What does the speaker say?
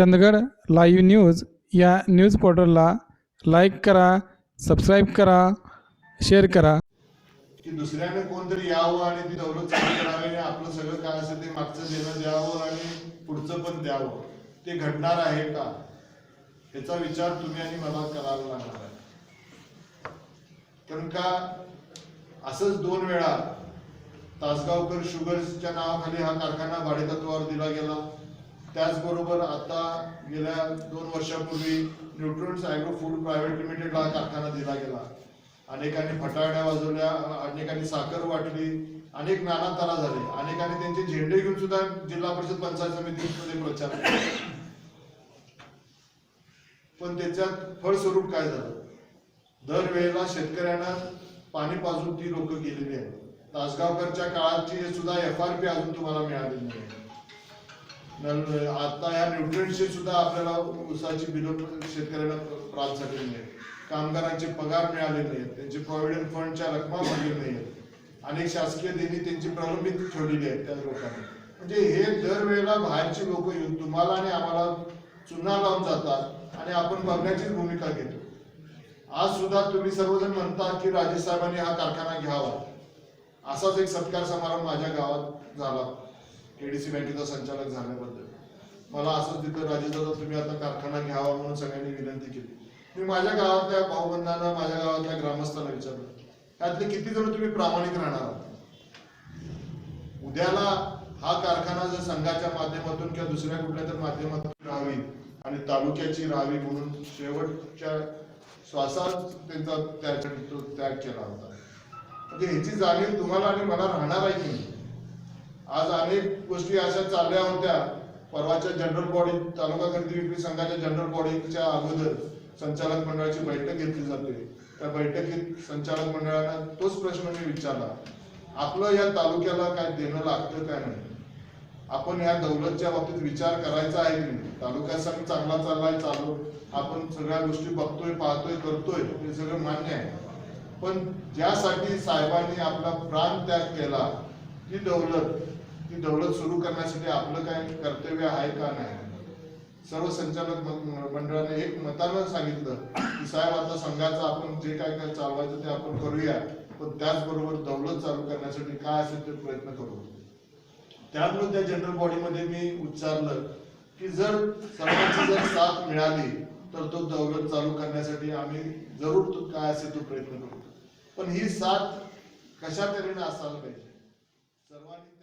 Chandgad live news या news पोर्टलला like करा सबस्क्राईब करा शेअर करा. की दुसऱ्याने कोणतरी यावं आणि ती दौलत चालू करावी आणि आपलं सगळं काय असेल ते मागचं देणं द्यावं आणि पुढचं पण द्यावं. ते घडणार आहे का? याचा विचार तुम्ही आणि मला करावा लागणार आहे. कारण का? असंच दोन वेळा तासगावकर शुगर्सच्या नावाखाली हा कारखाना भाडेतत्वावर दिला गेला त्याचबरोबर आता गेल्या दोन वर्षापूर्वी न्यूट्रन्स ॲग्रो फूड प्रायव्हेट लिमिटेडला कारखाना दिला गेला. अनेकांनी फटाकड्या वाजवल्या अनेकांनी साखर वाटली अनेक नाना तरा झाले. अनेकांनी त्यांचे झेंडे घेऊन सुद्धा जिल्हा परिषद पंचायत समितीमध्ये प्रचार केला. पण त्याच्यात फळस्वरूप काय झालं? दरवेळेला शेतकऱ्यांना पाणी पाजून ती लोक गेलेली आहेत. तासगावकरच्या काळाची सुद्धा एफ आर पी अजून तुम्हाला मिळालेली नाही. आता या न्यूट्रिएंटचे सुद्धा आपल्याला ऊसाची बिलो शेतकऱ्यांना प्राप्त झालेली नाही कामगारांचे पगार मिळाले नाहीत. त्यांचे प्रॉव्हिडंट फंडच्या रकमा भरली नाहीत. अनेक शासकीय देणी त्यांची प्रलंबित ठेवलेली आहेत त्या लोकांनी. म्हणजे हे दरवेळेला बाहेरचे लोक येऊन तुम्हाला आणि आम्हाला चुना लावून जातात आणि आपण बघण्याचीच भूमिका घेतो. आज सुद्धा तुम्ही सर्वजण म्हणता की राजेश साहेबांनी हा कारखाना घ्यावा. असाच एक सत्कार समारंभ माझ्या गावात झाला. एडीसी बँकेचा संचालक झाल्याबद्दल. मला असं तिथं राजेदादा तुम्ही आता कारखाना घ्यावा म्हणून सगळ्यांनी विनंती केली. मी माझ्या गावातल्या भाऊबंधांना माझ्या गावातल्या ग्रामस्थांना विचारलं. त्यातले किती जण तुम्ही प्रामाणिक राहणार आहात? उद्याला हा कारखाना जर संघाच्या माध्यमातून किंवा दुसऱ्या कुठल्या तर माध्यमातून राहावी आणि तालुक्याची राहावी म्हणून शेवटच्या श्वासात त्यांचा त्याग केला होता. म्हणजे ह्याची जाणीव तुम्हाला आणि मला राहणार आहे की नाही? आज अनेक गोष्टी अशा चालल्या होत्या. परवाच्या जनरल बॉडी तालुका खरेदी विक्री संघाच्या जनरल बॉडीच्या अगोदर संचालक मंडळाची बैठक घेतली जाते. त्या बैठकीत संचालक मंडळानं तोच प्रश्न मी विचारला. आपलं या तालुक्याला काय देणं लागतं काय नाही? आपण या दौलतच्या बाबतीत विचार करायचा आहे की नाही? तालुका संघ चांगला चाललाय चालू. आपण सगळ्या गोष्टी बघतोय पाहतोय करतोय हे सगळं मान्य आहे. पण ज्यासाठी साहेबांनी आपला प्राण त्याग केला ती दौलत ती दौलत सुरू करण्यासाठी आपलं काय कर्तव्य आहे का नाही? सर्व संचालक मंडळाने एक मतानं सांगितलं की साहेब आता संघाचं आपण जे काय काय चालवायचं ते आपण करूया पण त्याचबरोबर दौलत चालू करण्यासाठी काय असेल ते प्रयत्न करू. त्यामुळे त्या जनरल बॉडीमध्ये मी उच्चारलं की जर सर्वांची जर साथ मिळाली तर तो दौलत चालू करण्यासाठी आम्ही जरूर तो काय असेल तो प्रयत्न करू. पण ही साथ कशा तऱ्हेने असायला पाहिजे? सर्वांनी